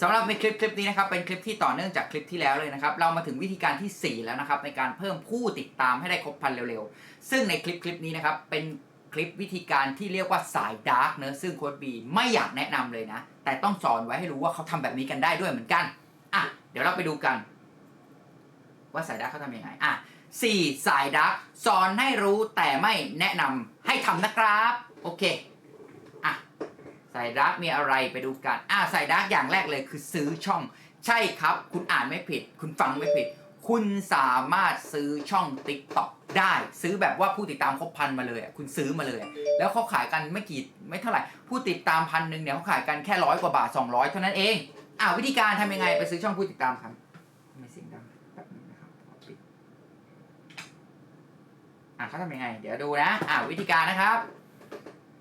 สำหรับในคลิปคลิปนี้นะครับเป็นคลิปที่ต่อเนื่องจากคลิปที่แล้วเลยนะครับเรามาถึงวิธีการทีสี่ 4 แล้วนะครับในการเพิ่มผู้ติดตามให้ได้ครบพันเร็วๆ ซึ่งในคลิปคลิปนี้นะครับเป็นคลิปวิธีการที่เรียกว่าสายดาร์กเนอะซึ่งโค้ดบีไม่อยากแนะนำเลยนะ แต่ต้องสอนไว้ให้รู้ว่าเขาทำแบบนี้กันได้ด้วยเหมือนกันอะเดี๋ยวเราไปดูกัน ว่าสายดาร์กเขาทำยังไงอะสี่สายดาร์กสอนให้รู้แต่ไม่แนะนำให้ทำนะครับ โอเค สายดาร์กมีอะไรไปดูกันอ่าสายดาร์กอย่างแรกเลยคือซื้อช่อง ใช่ครับ คุณอ่านไม่ผิด คุณฟังไม่ผิด คุณสามารถซื้อช่อง t ิ k t o k ได้ ซื้อแบบว่าผู้ติดตามครบพันมาเลยคุณซื้อมาเลย แล้วเขาขายกันไม่กี่ไม่เท่าไหร่ ผู้ติดตามพันหนึ่งเนี่ยเขาขายกันแค่ร้อยกว่าบาท 200 เท่านั้นเองอ่าวิธีการทำยังไงไปซื้อช่องผู้ติดตามครับไม่เสียงดังแป๊บนึงนะครับปิดอ่าเขาทำยังไง เดี๋ยวดูนะอ่าวิธีการนะครับ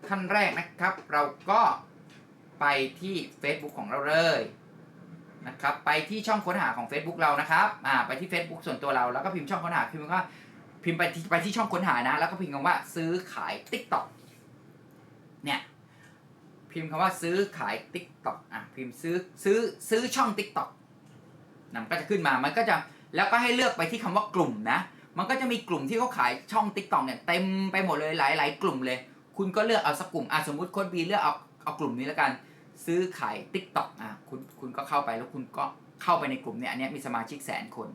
ขั้นแรกนะครับ เราก็ไปที่ Facebook ของเราเลยนะครับ ไปที่ช่องค้นหาของ Facebook เรานะครับอ่าไปที่ Facebook ส่วนตัวเราแล้วก็พิมพ์ช่องค้นหาพิมพ์ว่าพิมพ์ไปที่ไปที่ช่องค้นหานะ แล้วก็พิมพ์คำว่าซื้อขาย TikTok เนี่ยพิมพ์คำว่าซื้อขาย TikTok อะพิมพ์ซื้อซื้อซื้อช่อง TikTok นะมันก็จะขึ้นมามันก็จะแล้วก็ให้เลือกไปที่คำว่ากลุ่มนะ มันก็จะมีกลุ่มที่เขาขายช่อง TikTok เนี่ยเต็มไปหมดเลยหลาย ๆ กลุ่มเลย คุณก็เลือกเอาสักกลุ่มอะสมมุติโค้ดบีเลือกเอาเอากลุ่มนี้แล้วกัน ซื้อขาย TikTok อะคุณคุณก็เข้าไปแล้วคุณก็เข้าไปในกลุ่มเนี่ยอันนี้มีสมาชิกแสนคน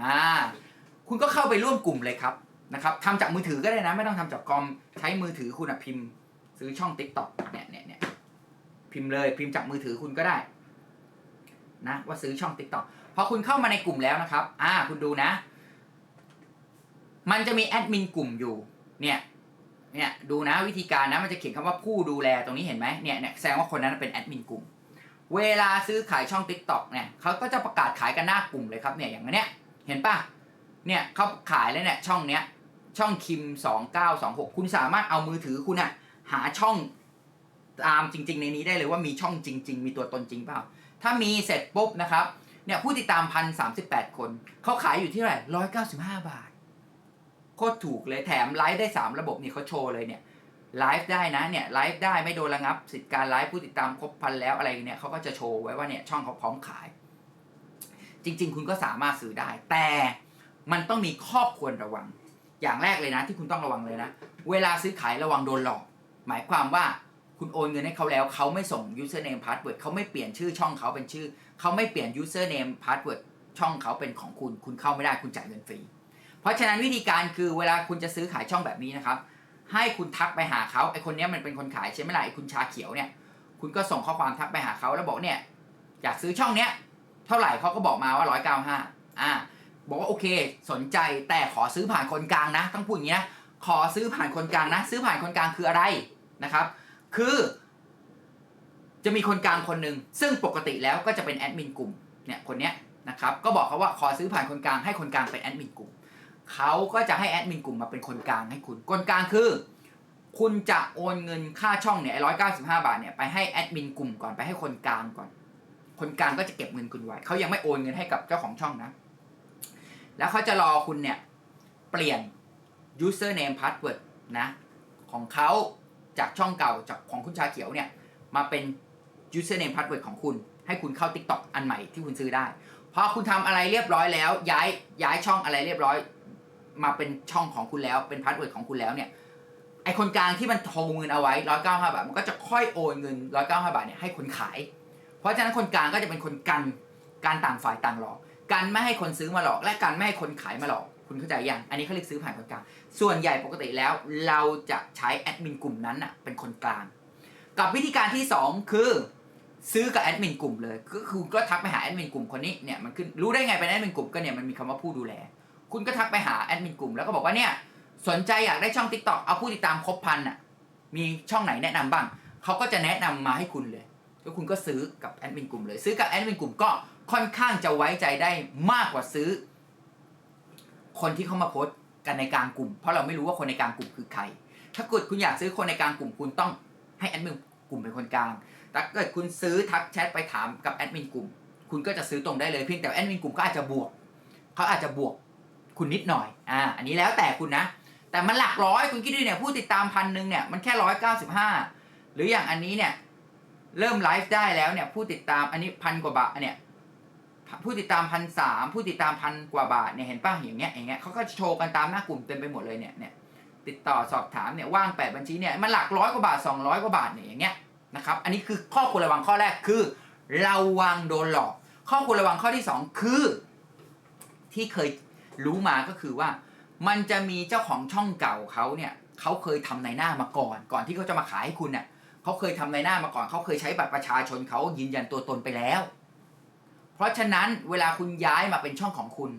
อ่าคุณก็เข้าไปร่วมกลุ่มเลยครับนะครับทำจากมือถือก็ได้นะ ไม่ต้องทำจากคอมใช้มือถือคุณอะพิมพ์ ซื้อช่อง TikTok เนี่ยเนี่ยเนี่ยพิมพ์เลยพิมพ์จากมือถือคุณก็ได้นะว่าซื้อช่อง TikTok พอคุณเข้ามาในกลุ่มแล้วนะครับ อ่า คุณดูนะ มันจะมีแอดมินกลุ่มอยู่ เนี่ย เนี่ยดูนะวิธีการนะมันจะเขียนคำว่าผู้ดูแลตรงนี้เห็นไหมเนี่ยเนี่ยแสดงว่าคนนั้นเป็นแอดมินกลุ่ม เวลาซื้อขายช่อง Tik t o อกเนี่ยเขาก็จะประกาศขายกันหน้ากลุ่มเลยครับเนี่ยอย่างเนี้ยเห็นปะเนี่ยเขาขายแล้วเนี่ยช่องเนี้ยช่องคิม 2926 คุณสามารถเอามือถือคุณอะหาช่องตามจริง ๆ ในนี้ได้เลยว่ามีช่องจริง ๆ มีตัวตนจริงเปล่า ถ้ามีเสร็จปุ๊บนะครับเนี่ยผู้ติดตามพันสามสิบแปดคนเขาขายอยู่ที่เท่าไหร่ร้อยเก้าสิบห้าบาท โคตรถูกเลยแถมไลฟ์ได้ 3 ระบบนี่เขาโชว์เลยเนี่ยไลฟ์ได้นะเนี่ยไลฟ์ได้ไม่โดนระงับ สิทธิการไลฟ์ผู้ติดตามครบพันแล้วอะไรเนี่ยเขาก็จะโชว์ไว้ว่าเนี่ยช่องเขาพร้อมขาย จริง ๆ คุณก็สามารถซื้อได้ แต่มันต้องมีข้อควรระวัง อย่างแรกเลยนะ ที่คุณต้องระวังเลยนะ เวลาซื้อขายระวังโดนหลอก หมายความว่าคุณโอนเงินให้เขาแล้วเขาไม่ส่ง username password เขาไม่เปลี่ยนชื่อช่องเขาเป็นชื่อ เขาไม่เปลี่ยน username password ช่องเขาเป็นของคุณ คุณเข้าไม่ได้คุณจ่ายเงินฟรี เพราะฉะนั้นวิธีการคือเวลาคุณจะซื้อขายช่องแบบนี้นะครับ ให้คุณทักไปหาเขาไอคนนี้มันเป็นคนขายใช่ไหมล่ะไอคุณชาเขียวเนี่ย คุณก็ส่งข้อความทักไปหาเขาแล้วบอกเนี่ยอยากซื้อช่องเนี้ยเท่าไหร่เขาก็บอกมาว่าร้อยเก้าห้าอ่าบอกว่าโอเคสนใจแต่ขอซื้อผ่านคนกลางนะต้องพูดอย่างนี้นะขอซื้อผ่านคนกลางนะ ซื้อผ่านคนกลางคืออะไรนะครับ คือ จะมีคนกลางคนหนึ่งซึ่งปกติแล้วก็จะเป็นแอดมินกลุ่มเนี่ยคนเนี้ยนะครับก็บอกเขาว่าขอซื้อผ่านคนกลางให้คนกลางเป็นแอดมินกลุ่ม เขาก็จะให้แอดมินกลุ่มมาเป็นคนกลางให้คุณคนกลางคือ คุณจะโอนเงินค่าช่องเนี่ยร้อยเก้าสิบห้าบาทเนี่ยไปให้แอดมินกลุ่มก่อนไปให้คนกลางก่อน คนกลางก็จะเก็บเงินคุณไว้เขายังไม่โอนเงินให้กับเจ้าของช่องนะ แล้วเขาจะรอคุณเนี่ยเปลี่ยน username password นะของเขาจากช่องเก่าจากของคุณชาเขียวเนี่ยมาเป็น username password ของคุณ ให้คุณเข้า TikTok อันใหม่ที่คุณซื้อได้พอคุณทำอะไรเรียบร้อยแล้ว ย้ายย้ายช่องอะไรเรียบร้อย มาเป็นช่องของคุณแล้วเป็นพาสเวิร์ดของคุณแล้วเนี่ยไอคนกลางที่มันโทรเงินเอาไว้ร้อยเก้าห้าบาทมันก็จะค่อยโอนเงินร้อยเก้าห้าบาทเนี่ยให้คนขาย เพราะฉะนั้นคนกลางก็จะเป็นคนกันการต่างฝ่ายต่างหลอกกันไม่ให้คนซื้อมาหลอก และกันไม่ให้คนขายมาหลอก คุณเข้าใจยังอันนี้เขาเรียกซื้อผ่านคนกลาง ส่วนใหญ่ปกติแล้วเราจะใช้แอดมินกลุ่มนั้นอะเป็นคนกลาง กับวิธีการที่สองคือซื้อกับแอดมินกลุ่มเลย ก็คือก็ทักไปหาแอดมินกลุ่มคนนี้เนี่ยมันขึ้นรู้ได้ไงเป็นแอดมินกลุ่มก็เนี่ยมันมีคำว่าผู้ดูแล คุณก็ทักไปหาแอดมินกลุ่มแล้วก็บอกว่าเนี่ยสนใจอยากได้ช่อง Tik t o อกเอาผู้ติดตามครบพันอะมีช่องไหนแนะนำบ้าง เขาก็จะแนะนำมาให้คุณเลยแล้วคุณก็ซื้อกับแอดมินกลุ่มเลย ซื้อกับแอดมินกลุ่มก็ค่อนข้างจะไว้ใจได้มากกว่าซื้อ คนที่เขามาโพสต์กันในกลางกลุ่ม เพราะเราไม่รู้ว่าคนในกลางกลุ่มคือใคร ถ้าเกิดคุณอยากซื้อคนในกลางกลุ่มคุณต้องให้แอดมินกลุ่มเป็นคนกลางแต่เกิดคุณซื้อทักแชทไปถามกับแอดมินกลุ่ม คุณก็จะซื้อตรงได้เลยเพียงแต่แอดมินกลุ่มก็อาจจะบวก เขาอาจจะบวก คุณนิดหน่อย อ่า อันนี้แล้วแต่คุณนะ แต่มันหลักร้อยคุณคิดดูเนี่ยผู้ติดตามพันหนึ่งเนี่ยมันแค่ร้อยเก้าสิบห้าหรืออย่างอันนี้เนี่ยเริ่มไลฟ์ได้แล้วเนี่ยผู้ติดตามอันนี้พันกว่าบาทเนี่ยผู้ติดตามพันสามผู้ติดตามพันกว่าบาทเนี่ยเห็นป่ะอย่างเงี้ยอย่างเงี้ยเขาก็โชว์กันตามหน้ากลุ่มเต็มไปหมดเลยเนี่ยเนี่ยติดต่อสอบถามเนี่ยว่างแปดบัญชีเนี่ยมันหลักร้อยกว่าบาทสองร้อยกว่าบาทเนี่ยอย่างเงี้ยนะครับอันนี้คือข้อควรระวังข้อแรกคือระวังโดนหลอก ข้อควรระวังข้อที่สองคือที่เคย รู้มาก็คือว่า มันจะมีเจ้าของช่องเก่าเขาเนี่ยเขาเคยทำในหน้ามาก่อน ก่อนที่เขาจะมาขายให้คุณเนี่ยเขาเคยทำในหน้ามาก่อนเขาเคยใช้บัตรประชาชนเขายืนยันตัวตนไปแล้ว เพราะฉะนั้นเวลาคุณย้ายมาเป็นช่องของคุณ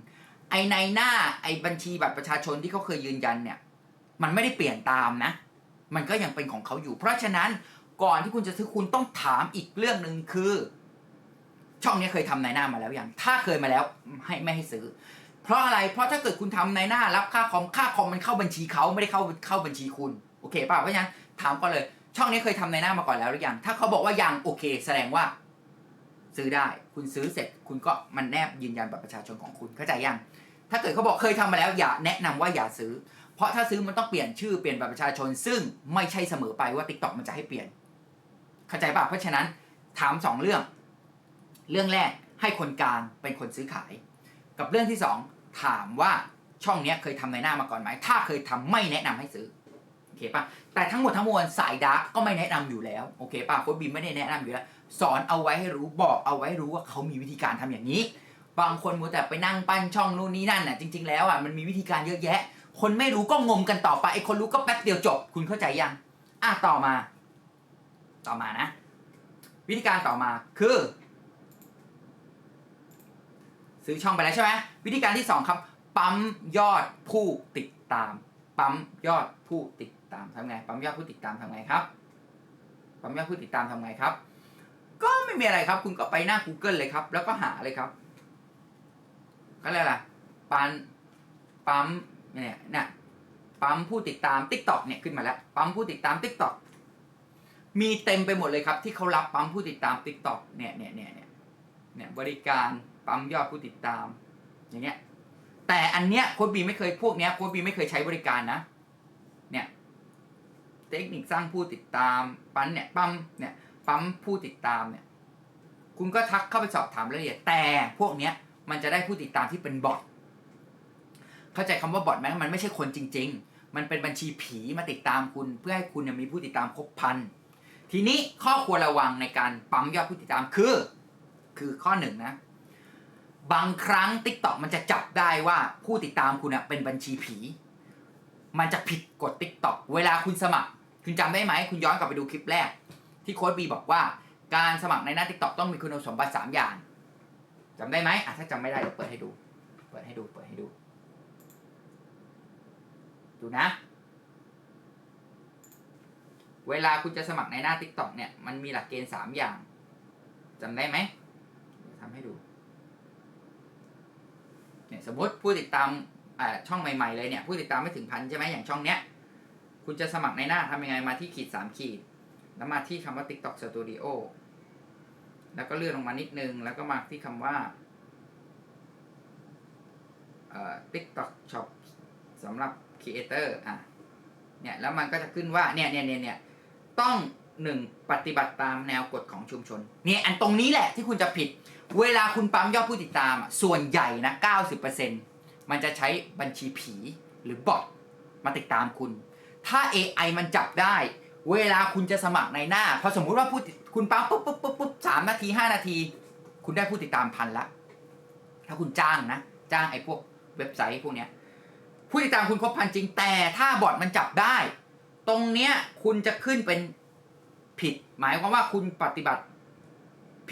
ไอในหน้าไอบัญชีบัตรประชาชนที่เขาเคยยืนยันเนี่ย มันไม่ได้เปลี่ยนตามนะ มันก็ยังเป็นของเขาอยู่ เพราะฉะนั้นก่อนที่คุณจะซื้อคุณต้องถามอีกเรื่องหนึ่งคือ ช่องนี้เคยทำในหน้ามาแล้วยังถ้าเคยมาแล้วให้ไม่ให้ซื้อ เพราะอะไร เพราะถ้าเกิดคุณทำในหน้ารับค่าคอม ค่าคอมมันเข้าบัญชีเขาไม่ได้เข้าเข้าบัญชีคุณ โอเคป่ะเพราะฉะนั้นถามก่อนเลย ช่องนี้เคยทำในหน้ามาก่อนแล้วหรือยัง ถ้าเขาบอกว่ายังโอเค แสดงว่า ซื้อได้ คุณซื้อเสร็จ คุณก็มันแนบยืนยันบัตรประชาชนของคุณเข้าใจยัง ถ้าเกิดเขาบอกเคยทำมาแล้ว อย่าแนะนำว่าอย่าซื้อ เพราะถ้าซื้อมันต้องเปลี่ยนชื่อเปลี่ยนบัตรประชาชน ซึ่งไม่ใช่เสมอไปว่า t ิ k t o k มันจะให้เปลี่ยน เข้าใจป่ะ เพราะฉะนั้นถามสองเรื่อง เรื่องแรกให้คนกลางเป็นคนซื้อขาย กับเรื่องที่สองถามว่าช่องนี้เคยทำในหน้ามาก่อนไหม ถ้าเคยทำไม่แนะนำให้ซื้อ โอเคป่ะ แต่ทั้งหมดทั้งมวลสายดาร์กก็ไม่แนะนำอยู่แล้ว โอเคป่ะ โค้ดบีมไม่ได้แนะนำอยู่แล้ว สอนเอาไว้ให้รู้ บอกเอาไว้รู้ว่าเขามีวิธีการทำอย่างนี้ บางคนมัวแต่ไปนั่งปั้นช่องนู่นนี่นั่นน่ะ จริง ๆ แล้วอะ มันมีวิธีการเยอะแยะ คนไม่รู้ก็งมกันต่อไป ไอ้คนรู้ก็แป๊บเดียวจบ คุณเข้าใจยัง อะ ต่อมา ต่อมานะ วิธีการต่อมาคือ ซื้อช่องไปแล้วใช่ไหมวิธีการที่สองครับ ปั๊มยอดผู้ติดตาม ปั๊มยอดผู้ติดตามทำไง ปั๊มยอดผู้ติดตามทำไงครับ ปั๊มยอดผู้ติดตามทำไงครับ ก็ไม่มีอะไรครับ คุณก็ไปหน้า Google เลยครับ แล้วก็หาเลยครับ ก็เรียกอะไรปันปั๊มเนี่ยเนี่ยปั๊มผู้ติดตาม TikTok เนี่ยขึ้นมาแล้ว ปั๊มผู้ติดตาม TikTok มีเต็มไปหมดเลยครับ ที่เขารับปั๊มผู้ติดตาม TikTok เนี่ยเนี่ยเนี่ยเนี่ยบริการ ปั๊มยอดผู้ติดตาม อย่างเงี้ย แต่อันเนี้ยโค้ดบีไม่เคยพวกเนี้ยโค้ดบีไม่เคยใช้บริการนะ เนี่ย เทคนิคสร้างผู้ติดตามปั๊มเนี่ยปั๊มเนี่ยปั๊มผู้ติดตามเนี่ย คุณก็ทักเข้าไปสอบถามรายละเอียด แต่พวกเนี้ยมันจะได้ผู้ติดตามที่เป็นบอทเข้าใจคำว่าบอทไหมมันไม่ใช่คนจริง ๆ มันเป็นบัญชีผีมาติดตามคุณ เพื่อให้คุณมีผู้ติดตามครบพันทีนี้ข้อควรระวังในการปั๊มยอดผู้ติดตามคือ คือข้อหนึ่งนะ บางครั้ง t ิ k t o k มันจะจับได้ว่าผู้ติดตามคุณเป็นบัญชีผี มันจะผิดกฎ t ิ k t o k เวลาคุณสมัคร คุณจำได้ไหม คุณย้อนกลับไปดูคลิปแรก ที่โค้ดบีบอกว่าการสมัครในหน้า t ิ k t o k ต้องมีคุณสมบัติ 3 อย่างจำได้ไหมอะถ้าจำไม่ได้เดี๋ยวเปิดให้ดู เปิดให้ดู เปิดให้ดู ดูนะ เวลาคุณจะสมัครในหน้า t ิ k t o k เนี่ย มันมีหลักเกณฑ์ 3 อย่างจำได้ไหมทำให้ดู เนี่ย สมมติผู้ติดตามอ่าช่องใหม่ ๆ เลยเนี่ยผู้ติดตามไม่ถึงพันใช่ไหมอย่างช่องเนี้ย คุณจะสมัครในหน้าทำยังไงมาที่ขีดสามขีด แล้วมาที่คำว่า TikTok Studio แล้วก็เลื่อนลงมานิดนึง แล้วก็มาที่คำว่าเอ่อ TikTok Shop สำหรับ Creator อะเนี่ยแล้วมันก็จะขึ้นว่าเนี่ยเนี่ยเนี่ยเนี่ยต้องหนึ่งปฏิบัติตามแนวกฎของชุมชน เนี่ยอันตรงนี้แหละที่คุณจะผิด เวลาคุณปั๊มยอดผู้ติดตามอะส่วนใหญ่นะ 90%มันจะใช้บัญชีผีหรือบอทมาติดตามคุณ ถ้า AI มันจับได้ เวลาคุณจะสมัครในหน้า พอสมมุติว่าผู้คุณปั๊มปุ๊บปุ๊บปุ๊บปุ๊บสามนาทีห้านาที คุณได้ผู้ติดตามพันละ ถ้าคุณจ้างนะ จ้างไอ้พวกเว็บไซต์พวกเนี้ย ผู้ติดตามคุณครบพันจริง แต่ถ้าบอทมันจับได้ ตรงเนี้ยคุณจะขึ้นเป็นผิด หมายความว่าคุณปฏิบัติ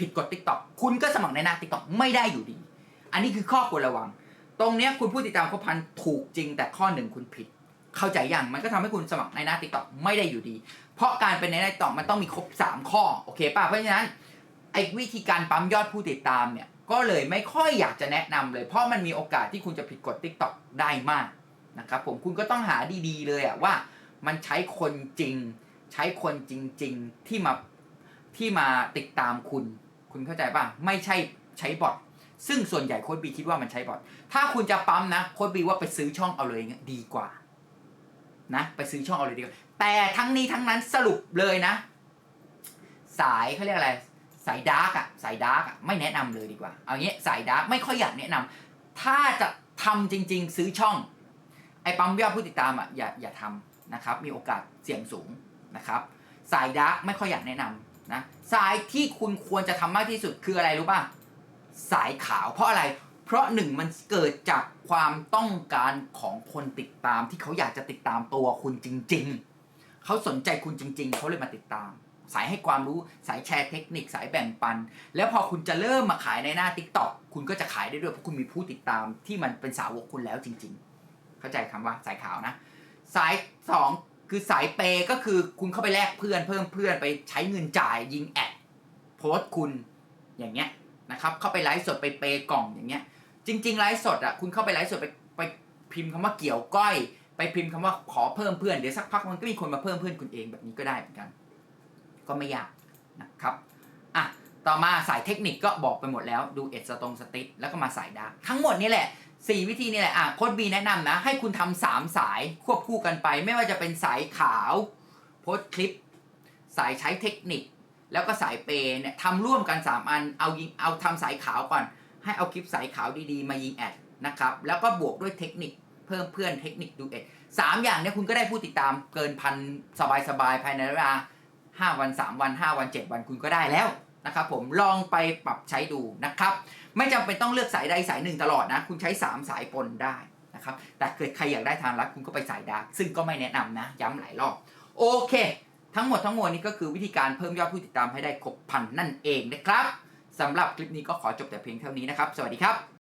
ผิดกฎ t ิ k t o k คุณก็สมัครในหน้า t ิ k t o k ไม่ได้อยู่ดี อันนี้คือข้อควรระวัง ตรงเนี้ยคุณผู้ติดตามครบพันถูกจริง แต่ข้อหนึ่งคุณผิด เข้าใจยังมันก็ทำให้คุณสมัครในหน้า t ิ k t o k ไม่ได้อยู่ดี เพราะการเป็นในหน้า t ิ k t o k มันต้องมีครบ 3 ข้อโอเคป่ะเพราะฉะนั้นไอ้วิธีการปั๊มยอดผู้ติดตามเนี่ยก็เลยไม่ค่อยอยากจะแนะนำเลย เพราะมันมีโอกาสที่คุณจะผิดกฎ t ิ k t o k ได้มากนะครับผมคุณก็ต้องหาดีๆ เลยอะว่ามันใช้คนจริง ใช้คนจริง ๆ ที่มาที่มาติดตามคุณ คุณเข้าใจป่ะ ไม่ใช่ใช้บอทซึ่งส่วนใหญ่โค้ดบีคิดว่ามันใช้บอทถ้าคุณจะปั๊มนะโค้ดบีว่าไปซื้อช่องเอาเลยดีกว่า นะ ไปซื้อช่องเอาเลยดีกว่า แต่ทั้งนี้ทั้งนั้นสรุปเลยนะ สายเขาเรียกอะไร สายดาร์กอะสายดาร์กอะไม่แนะนำเลยดีกว่า เอางี้สายดาร์กไม่ค่อยอยากแนะนำถ้าจะทำจริง ๆ ซื้อช่อง ไอ้ปั๊มยอดผู้ติดตามอะอย่าอย่าทำนะครับ มีโอกาสเสี่ยงสูงนะครับ สายดาร์กไม่ค่อยอยากแนะนำ นะสายที่คุณควรจะทำมากที่สุดคืออะไรรู้ป่ะสายขาวเพราะอะไร เพราะหนึ่งมันเกิดจากความต้องการของคนติดตามที่เขาอยากจะติดตามตัวคุณจริง ๆ เขาสนใจคุณจริง ๆ เขาเลยมาติดตาม สายให้ความรู้สายแชร์เทคนิคสายแบ่งปัน แล้วพอคุณจะเริ่มมาขายในหน้า t ิ k t o k คุณก็จะขายได้ด้วยเพราะคุณมีผู้ติดตามที่มันเป็นสาวกคุณแล้วจริง ๆ เข้าใจคำว่าสายขาวนะ สายสอง คือสายเปย์ก็คือคุณเข้าไปแลกเพื่อนเพิ่มเพื่อนไปใช้เงินจ่ายยิงแอดโพสต์คุณอย่างเงี้ยนะครับเข้าไปไลฟ์สดไปเปย์กล่องอย่างเงี้ย จริง ๆ ไลฟ์สดอะคุณเข้าไปไลฟ์สดไปไปพิมพ์คำว่าเกี่ยวก้อย ไปพิมพ์คำว่าขอเพิ่มเพื่อนเดี๋ยวสักพักมันก็มีคนมาเพิ่มเพื่อนคุณเองแบบนี้ก็ได้เหมือนกัน ก็ไม่ยากนะครับอะต่อมาสายเทคนิคก็บอกไปหมดแล้วดูเอ็ดสตรงสติ๊กแล้วก็มาสายดาร์กทั้งหมดนี่แหละ สี่วิธีนี่แหละอะโค้ดบีแนะนำนะ ให้คุณทำสามสายควบคู่กันไป ไม่ว่าจะเป็นสายขาวโพสคลิป สายใช้เทคนิค แล้วก็สายเปย์เนี่ยทำร่วมกัน 3 อันเอายิงเอาทำสายขาวก่อน ให้เอาคลิปสายขาวดีๆ มายิงแอดนะครับแล้วก็บวกด้วยเทคนิคเพิ่มเพื่อนเทคนิคดูเอ็ดสามอย่างเนี่ยคุณก็ได้ผู้ติดตามเกินพันสบายๆภายในเวลา5วัน 3 วัน 5 วัน 7 วันคุณก็ได้แล้ว นะครับผมลองไปปรับใช้ดูนะครับ ไม่จำเป็นต้องเลือกสายใดสายหนึ่งตลอดนะ คุณใช้ 3 สายปนได้นะครับ แต่เกิดใครอยากได้ทางลัดคุณก็ไปสายดาร์กซึ่งก็ไม่แนะนำนะ ย้ำหลายรอบ โอเค ทั้งหมดทั้งมวลนี้ก็คือวิธีการเพิ่มยอดผู้ติดตามให้ได้ครบพันนั่นเองนะครับสำหรับคลิปนี้ก็ขอจบแต่เพียงเท่านี้นะครับ สวัสดีครับ